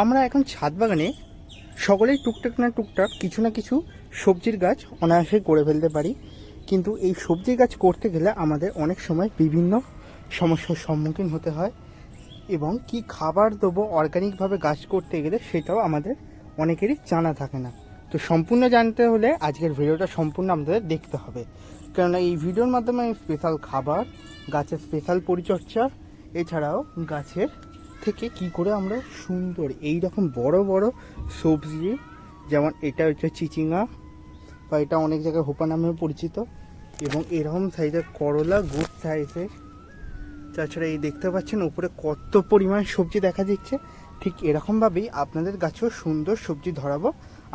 আমরা এখন ছাদ বাগানে সকলেই টুকটাক না টুকটাক কিছু না কিছু সবজির গাছ অনায়াসে করে ফেলতে পারি। কিন্তু এই সবজি গাছ করতে গেলে আমাদের অনেক সময় বিভিন্ন সমস্যার সম্মুখীন হতে হয় এবং কি খাবার দেবো অর্গানিকভাবে গাছ করতে গেলে সেটাও আমাদের অনেকেরই জানা থাকে না। তো সম্পূর্ণ জানতে হলে আজকের ভিডিওটা সম্পূর্ণ আমাদের দেখতে হবে। কেননা এই ভিডিওর মাধ্যমে স্পেশাল খাবার, গাছের স্পেশাল পরিচর্যা, এছাড়াও গাছের থেকে কি করে আমরা সুন্দর এই রকম বড় বড় সবজি, যেমন এটা হচ্ছে চিচিঙা বা এটা অনেক জায়গায় হোপা নামেও পরিচিত, এবং এরকম সাইজের করলা গুড সাইজের তাছাড়া এই দেখতে পাচ্ছেন উপরে কত পরিমাণ সবজি দেখা দিচ্ছে ঠিক এরকমভাবেই আপনাদের গাছেও সুন্দর সবজি ধরাবো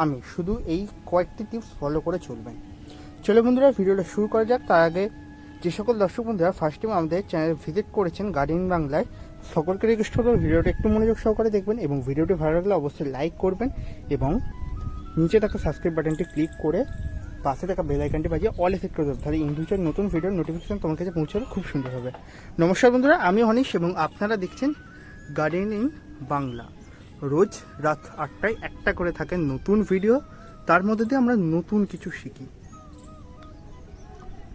আমি। শুধু এই কয়েকটি টিপস ফলো করে চলবেন। চলো বন্ধুরা, ভিডিওটা শুরু করা যাক। তার আগে যে সকল দর্শক বন্ধুরা ফার্স্ট টাইম আমাদের চ্যানেল ভিজিট করেছেন গার্ডেন বাংলায় সকলকে রিকোয়েস্ট করব, ভিডিওটা একটু মনোযোগ সহকারে দেখবেন এবং ভিডিওটি ভালো লাগলে অবশ্যই লাইক করবেন এবং নিচে থাকা সাবস্ক্রাইব বাটনটি ক্লিক করে পাশে থাকা বেল আইকনটি বাজিয়ে অল এফেক্ট করে দেবেন। তাহলে ইন ফিউচার নতুন ভিডিওর নোটিফিকেশন তোমার কাছে পৌঁছাবে, খুব সুন্দর হবে। নমস্কার বন্ধুরা, আমি অনিশ এবং আপনারা দেখছেন গার্ডেন বাংলা রোজ রাত আটটায় একটা করে থাকে নতুন ভিডিও তার মধ্যে দিয়ে আমরা নতুন কিছু শিখি।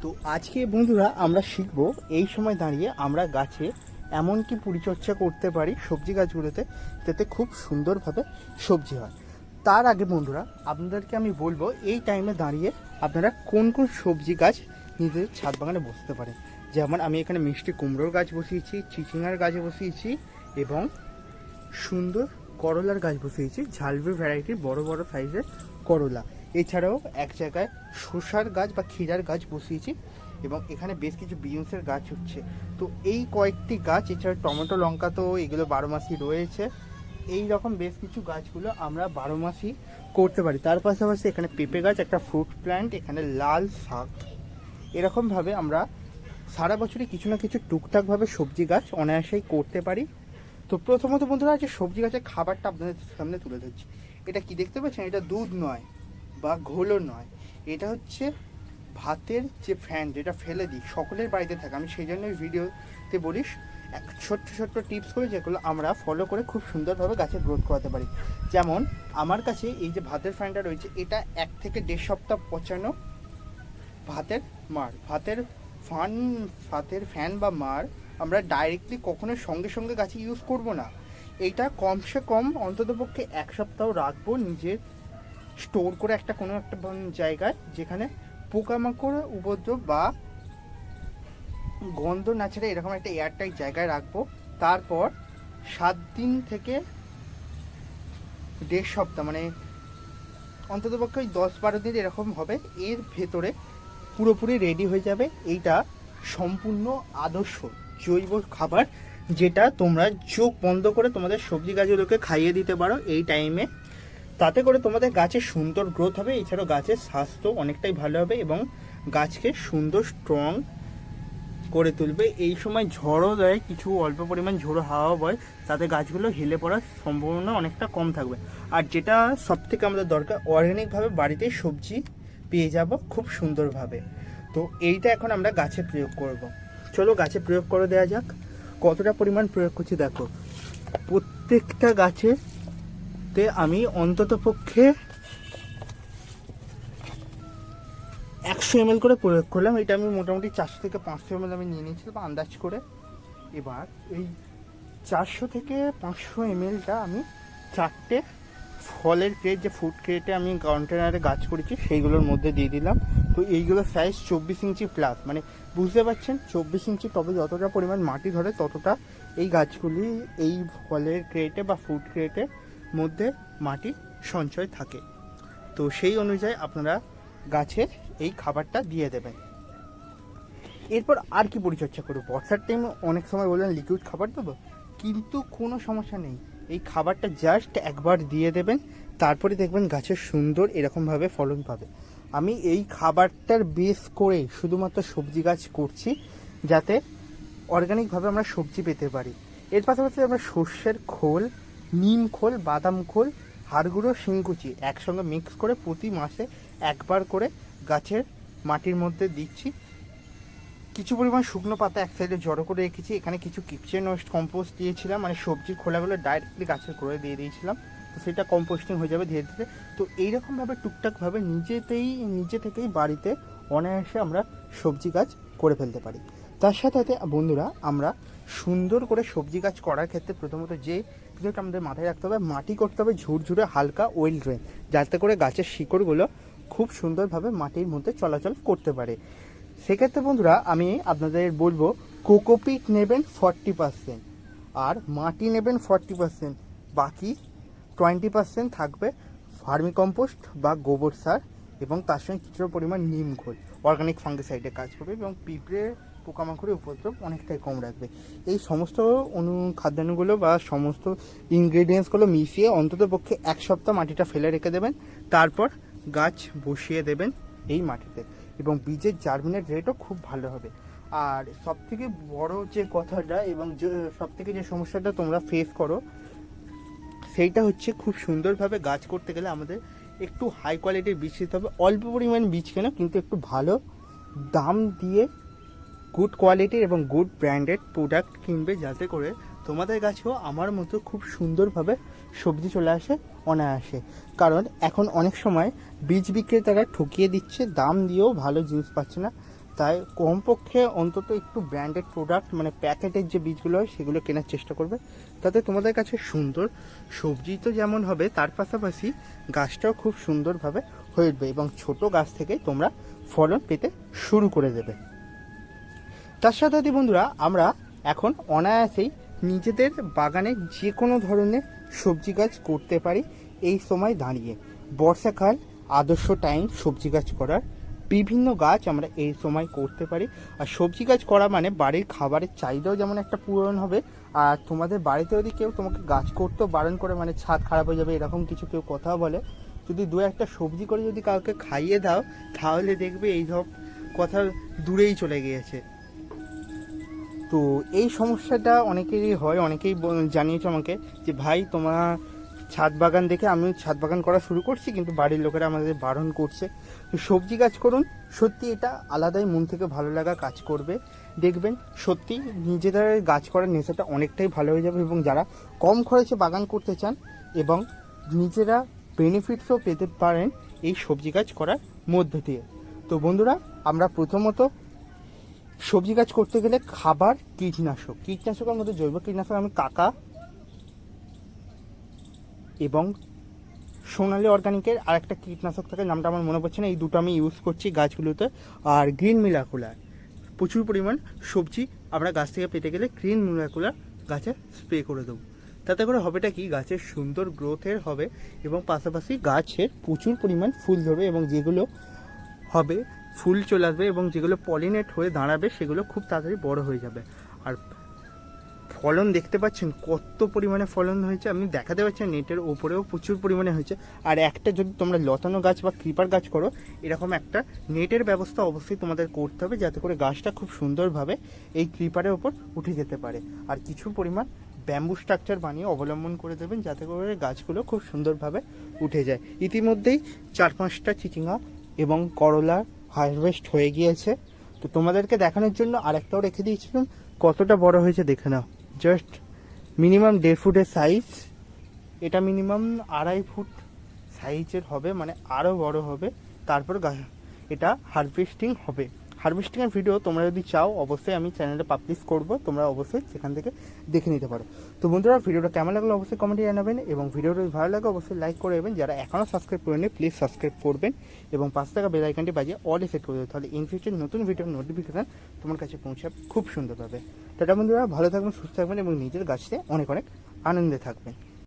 তো আজকে বন্ধুরা আমরা শিখব, এই সময় দাঁড়িয়ে আমরা গাছে এমন কি পরিচর্যা করতে পারি সবজি গাছগুলোতে, যাতে খুব সুন্দরভাবে সবজি হয়। তার আগে বন্ধুরা, আপনাদেরকে আমি বলব, এই টাইমে দাঁড়িয়ে আপনারা কোন কোন সবজি গাছ নিজেদের ছাদ বাগানে বসতে পারেন। যেমন আমি এখানে মিষ্টি কুমড়োর গাছ বসিয়েছি চিচিঙার গাছ বসিয়েছি এবং সুন্দর করলার গাছ বসিয়েছি। ঝালবি ভ্যারাইটির বড় বড় সাইজের করলা। এছাড়াও এক জায়গায় শসার গাছ বা ক্ষীরার গাছ বসিয়েছি। এবং এখানে বেশ কিছু বিনসের গাছ হচ্ছে। তো এই কয়েকটি গাছ, এছাড়া টমেটো, লঙ্কা তো এগুলো বারো মাসই রয়েছে। এই রকম বেশ কিছু গাছগুলো আমরা বারো মাসই করতে পারি। তার পাশাপাশি এখানে পেঁপে গাছ, একটা ফ্রুট প্ল্যান্ট, এখানে লাল শাক। এরকমভাবে আমরা সারা বছরই কিছু না কিছু টুকটাকভাবে সবজি গাছ অনায়াসেই করতে পারি। তো প্রথমত বন্ধুরা, যে সবজি গাছের খাবারটা আপনাদের সামনে তুলে ধরছি। এটা কি দেখতে পাচ্ছেন? এটা দুধ নয় বা ঘোলও নয়। এটা হচ্ছে ভাতের যে ফ্যান যেটা ফেলে দিই, সকলের বাড়িতে থাকে, আমি সেই জন্যই ভিডিওতে বলিস, এক ছোট্ট ছোট্ট টিপস করে যেগুলো আমরা ফলো করে খুব সুন্দরভাবে গাছের গ্রোথ করাতে পারি। যেমন, আমার কাছে এই যে ভাতের ফ্যানটা রয়েছে, এটা এক থেকে দেড় সপ্তাহ পচানো ভাতের মার, ভাতের ফান, ভাতের ফ্যান বা মার আমরা ডাইরেক্টলি কখনো সঙ্গে সঙ্গে গাছে ইউজ করব না। এইটা কমসে কম অন্ততপক্ষে এক সপ্তাহ রাখব নিজের স্টোর করে একটা কোনো একটা জায়গায় যেখানে পোকামাকড়, উপদ্রব বা গন্ধ না ছেড়ে এরকম একটা এয়ারটাইট জায়গায় রাখব। তারপর সাত দিন থেকে দেড় সপ্তাহ মানে অন্ততপক্ষে ওই দশ বারো দিন এরকম হবে। এর ভেতরে পুরোপুরি রেডি হয়ে যাবে এইটা সম্পূর্ণ আদর্শ জৈব খাবার, যেটা তোমরা চোখ বন্ধ করে তোমাদের সবজি গাছগুলোকে খাইয়ে দিতে পারো এই টাইমে তাতে করে তোমাদের গাছের সুন্দর গ্রোথ হবে। এছাড়াও গাছের স্বাস্থ্য অনেকটাই ভালো হবে এবং গাছকে সুন্দর স্ট্রং করে তুলবে। এই সময় ঝড়ও দেয়, কিছু অল্প পরিমাণ ঝোড়ো হাওয়া বয়, তাতে গাছগুলো হেলে পড়ার সম্ভাবনা অনেকটা কম থাকবে। আর যেটা সব থেকে আমাদের দরকার অর্গ্যানিকভাবে বাড়িতেই সবজি পেয়ে যাব খুব সুন্দরভাবে। তো এইটা এখন আমরা গাছে প্রয়োগ করব। চলো গাছে প্রয়োগ করে দেওয়া যাক। কতটা পরিমাণ প্রয়োগ করছি দেখো। প্রত্যেকটা গাছে তে আমি অন্তত পক্ষে একশো এম করে প্রয়োগ করলাম। এটা আমি মোটামুটি চারশো থেকে পাঁচশো এম আমি নিয়ে নিয়েছিলাম আন্দাজ করে। এবার এই চারশো থেকে পাঁচশো এমএলটা আমি চারটে ফলের ক্রেট যে ফুড ক্রেটে আমি কন্টেনারে গাছ করেছি, সেইগুলোর মধ্যে দিয়ে দিলাম। তো এইগুলোর সাইজ চব্বিশ ইঞ্চি প্লাস মানে বুঝতে পারছেন, চব্বিশ ইঞ্চি তবে যতটা পরিমাণ মাটি ধরে ততটা এই গাছগুলি এই ফলের ক্রেটে বা ফুড ক্রেটের মধ্যে মাটি সঞ্চয় থাকে। তো সেই অনুযায়ী আপনারা গাছের এই খাবারটা দিয়ে দেবেন। এরপর আর কি পরিচর্যা করব? বর্ষার টাইমে অনেক সময় বললেন লিকুইড খাবার দেবো। কিন্তু কোনো সমস্যা নেই। এই খাবারটা জাস্ট একবার দিয়ে দেবেন, তারপরে দেখবেন গাছের সুন্দর এরকমভাবে ফলন পাবে। আমি এই খাবারটার বেস করে শুধুমাত্র সবজি গাছ করছি, যাতে অর্গানিকভাবে আমরা সবজি পেতে পারি। এর পাশাপাশি আমরা সর্ষের খোল নিম খোল, বাদাম খোল, হাড়গুঁড়ো, শিংকুচি একসঙ্গে মিক্স করে প্রতি মাসে একবার করে গাছের মাটির মধ্যে দিচ্ছি। কিছু পরিমাণ শুকনো পাতা এক সাইডে জড়ো করে রেখেছি। এখানে কিছু কিচেন ওয়েস্ট কম্পোস্ট দিয়েছিলাম মানে সবজির খোলাগুলো ডাইরেক্টলি গাছের করে দিয়ে দিয়েছিলাম। তো সেটা কম্পোস্টিং হয়ে যাবে ধীরে ধীরে। তো এইরকমভাবে টুকটাকভাবে নিজেতেই, নিজে থেকেই বাড়িতে অনায়াসে আমরা সবজি গাছ করে ফেলতে পারি। তার সাথে সাথে বন্ধুরা, আমরা সুন্দর করে সবজি গাছ করার ক্ষেত্রে প্রথমত যে বিষয়টা আমাদের মাথায় রাখতে হবে, মাটি করতে হবে ঝুরঝুরে হালকা ওয়েল ড্রেন যাতে করে গাছের শিকড়গুলো খুব সুন্দরভাবে মাটির মধ্যে চলাচল করতে পারে। সেক্ষেত্রে বন্ধুরা, আমি আপনাদের বলব, কোকোপিট নেবেন ফর্টি পার্সেন্ট আর মাটি নেবেন ফর্টি পার্সেন্ট বাকি টোয়েন্টি পার্সেন্ট থাকবে ফার্মি কম্পোস্ট বা গোবর সার এবং তার সঙ্গে কিছু পরিমাণ নিম খোল অর্গানিক ফাঙ্গিসাইডে কাজ করবে এবং পিঁপড়ে পোকামাকড়ের উপদ্রব অনেকটাই কম রাখবে। এই সমস্ত অনু খাদ্যাণুগুলো বা সমস্ত ইনগ্রেডিয়েন্টসগুলো মিশিয়ে অন্তত পক্ষে এক সপ্তাহ মাটিটা ফেলে রেখে দেবেন, তারপর গাছ বসিয়ে দেবেন এই মাটিতে এবং বীজের জার্মিনেট রেটও খুব ভালো হবে। আর সব থেকে বড় যে কথাটা এবং যে সব থেকে যে সমস্যাটা তোমরা ফেস করো, সেইটা হচ্ছে খুব সুন্দরভাবে গাছ করতে গেলে আমাদের একটু হাই কোয়ালিটির বীজ নিতে হবে। অল্প পরিমাণ বীজ কেন? কিন্তু একটু ভালো দাম দিয়ে গুড কোয়ালিটির এবং গুড ব্র্যান্ডেড প্রোডাক্ট কিনবে যাতে করে তোমাদের গাছেও আমার মতো খুব সুন্দরভাবে সবজি চলে আসে, অনায়াসে। কারণ এখন অনেক সময় বীজ বিক্রেতারা ঠকিয়ে দিচ্ছে, দাম দিয়েও ভালো জিনিস পাচ্ছে না। তাই কমপক্ষে অন্তত একটু ব্র্যান্ডেড প্রোডাক্ট মানে প্যাকেটের যে বীজগুলো হয় সেগুলো কেনার চেষ্টা করবে। তাতে তোমাদের কাছে সুন্দর সবজি তো যেমন হবে, তার পাশাপাশি গাছটাও খুব সুন্দরভাবে হয়ে উঠবে এবং ছোট গাছ থেকে তোমরা ফলন পেতে শুরু করে দেবে। তার সাথে সাথে বন্ধুরা, আমরা এখন অনায়াসেই নিজেদের বাগানে যে কোনো ধরনের সবজি গাছ করতে পারি এই সময় দাঁড়িয়ে। বর্ষাকাল, আদর্শ টাইম সবজি গাছ করার। বিভিন্ন গাছ আমরা এই সময় করতে পারি। আর সবজি গাছ করা মানে বাড়ির খাবারের চাহিদাও যেমন একটা পূরণ হবে, আর তোমাদের বাড়িতে যদি কেউ তোমাকে গাছ করতেও বারণ করে মানে ছাদ খারাপ হয়ে যাবে, এরকম কিছু কেউ কথা বলে, যদি দু একটা সবজি করে যদি কাউকে খাইয়ে দাও, তাহলে দেখবে এই সব কথা দূরেই চলে গিয়েছে। তো এই সমস্যাটা অনেকেরই হয়, অনেকেই জানিয়েছে আমাকে যে, ভাই, তোমার ছাদ বাগান দেখে আমি ছাদ বাগান করা শুরু করছি, কিন্তু বাড়ির লোকেরা আমাদের বারণ করছে। সবজি গাছ করুন, সত্যি এটা আলাদাই মন থেকে ভালো লাগা কাজ করবে। দেখবেন, সত্যি নিজেদের গাছ করার নেশাটা অনেকটাই ভালো হয়ে যাবে এবং যারা কম খরচে বাগান করতে চান এবং নিজেরা বেনিফিটসও পেতে পারেন এই সবজি গাছ করার মধ্য দিয়ে। তো বন্ধুরা, আমরা প্রথমত সবজি গাছ করতে গেলে খাবার কীটনাশক। কীটনাশকের মধ্যে জৈব কীটনাশক আমি কাকা এবং সোনালি অর্গানিকের আর একটা কীটনাশক থাকে, নামটা আমার মনে পড়ছে না, এই দুটো আমি ইউজ করছি গাছগুলোতে। আর গ্রিন মিলাকুলার প্রচুর পরিমাণ সবজি আমরা গাছ থেকে পেতে গেলে গ্রিন মিলাকুলার গাছে স্প্রে করে দেবো। তাতে করে হবেটা কি, গাছের সুন্দর গ্রোথের হবে এবং পাশাপাশি গাছের প্রচুর পরিমাণ ফুল ধরবে এবং যেগুলো হবে ফুল চলে আসবে এবং যেগুলো পলিনেট হয়ে দাঁড়াবে সেগুলো খুব তাড়াতাড়ি বড় হয়ে যাবে। আর ফলন দেখতে পাচ্ছেন, কত পরিমাণে ফলন হয়েছে আমি দেখাতে পাচ্ছি নেটের ওপরেও প্রচুর পরিমাণে হয়েছে। আর একটা যদি তোমরা লতানো গাছ বা ক্রিপার গাছ করো, এরকম একটা নেটের ব্যবস্থা অবশ্যই তোমাদের করতে হবে যাতে করে গাছটা খুব সুন্দরভাবে এই ক্রিপারের ওপর উঠে যেতে পারে। আর কিছু পরিমাণ ব্যাম্বু স্ট্রাকচার বানিয়ে অবলম্বন করে দেবেন যাতে করে গাছগুলো খুব সুন্দরভাবে উঠে যায়। ইতিমধ্যেই চার পাঁচটা চিচিঙ্গা এবং করলা হারভেস্ট হয়ে গিয়েছে। তো তোমাদেরকে দেখানোর জন্য আরেকটাও রেখে দিয়েছিলাম। কতটা বড় হয়েছে দেখে নাও। জাস্ট মিনিমাম দেড় ফুটের সাইজ এটা মিনিমাম আড়াই ফুট সাইজের হবে মানে আরও বড় হবে। তারপর এটা হারভেস্টিং হবে। হারভেস্টিংয়ের ভিডিও তোমরা যদি চাও, অবশ্যই আমি চ্যানেলে পাবলিশ করব। তোমরা অবশ্যই সেখান থেকে দেখে নিতে পারো। তো বন্ধুরা ভিডিওটা কেমন লাগল অবশ্যই কমেন্টে জানাবেন এবং ভিডিওটা ভালো লাগে অবশ্যই লাইক করে দেবেন যারা এখনও সাবস্ক্রাইব করেনি প্লিজ সাবস্ক্রাইব করবেন এবং পাঁচ টাকা বেল আইকনটি বাজিয়ে অল সেট করে দেবে তাহলে ইন ফিউচার নতুন ভিডিওর নোটিফিকেশন তোমার কাছে পৌঁছাবে খুব সুন্দর সুন্দরভাবে। টাটা বন্ধুরা, ভালো থাকবেন, সুস্থ থাকবেন এবং নিজের গাছতে অনেক অনেক আনন্দে থাকবেন।